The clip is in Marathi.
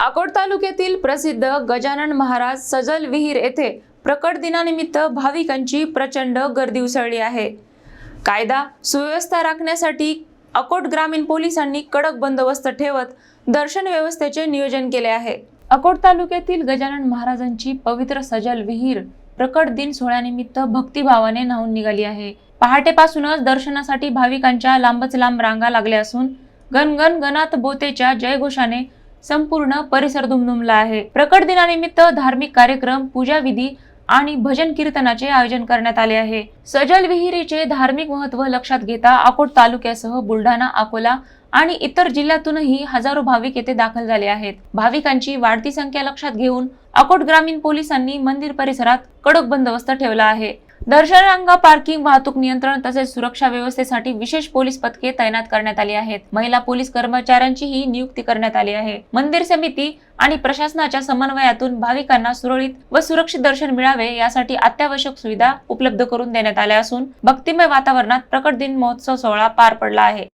अकोट तालुक्यातील प्रसिद्ध गजानन महाराज सजल विहीर येथे प्रकट दिनानिमित्त भाविकांची प्रचंड गर्दी उसळली आहे. कायदा सुव्यवस्था राखण्यासाठी अकोट ग्रामीण पोलिसांनी कडक बंदोबस्त ठेवत दर्शन व्यवस्थेचे नियोजन केले आहे. अकोट तालुक्यातील गजानन महाराजांची पवित्र सजल विहीर प्रकट दिन सोहळ्यानिमित्त भक्तिभावाने न्हावून निघाली आहे. पहाटेपासूनच दर्शनासाठी भाविकांच्या लांबच लांब रांगा लागल्या असून गणगण गणात बोतेच्या जयघोषाने संपूर्ण परिसर दुमदुमला आहे. प्रकट दिनानिमित्त धार्मिक कार्यक्रम पूजा विधी आणि भजन कीर्तनाचे आयोजन करण्यात आले आहे. सजल विहिरीचे धार्मिक महत्त्व लक्षात घेता अकोट तालुक्यासह बुलढाणा अकोला आणि इतर जिल्ह्यातूनही हजारो भाविक येथे दाखल झाले आहेत. भाविकांची वाढती संख्या लक्षात घेऊन अकोट ग्रामीण पोलिसांनी मंदिर परिसरात कडक बंदोबस्त ठेवला आहे. दर्शनरांगा पार्किंग वाहतूक नियंत्रण तसेच सुरक्षा व्यवस्थेसाठी विशेष पोलीस पथके तैनात करण्यात आली आहेत. महिला पोलीस कर्मचाऱ्यांचीही नियुक्ती करण्यात आली आहे. मंदिर समिती आणि प्रशासनाच्या समन्वयातून भाविकांना सुरळीत व सुरक्षित दर्शन मिळावे यासाठी अत्यावश्यक सुविधा उपलब्ध करून देण्यात आल्या असून भक्तिमय वातावरणात प्रकट दिन महोत्सव सोहळा पार पडला आहे.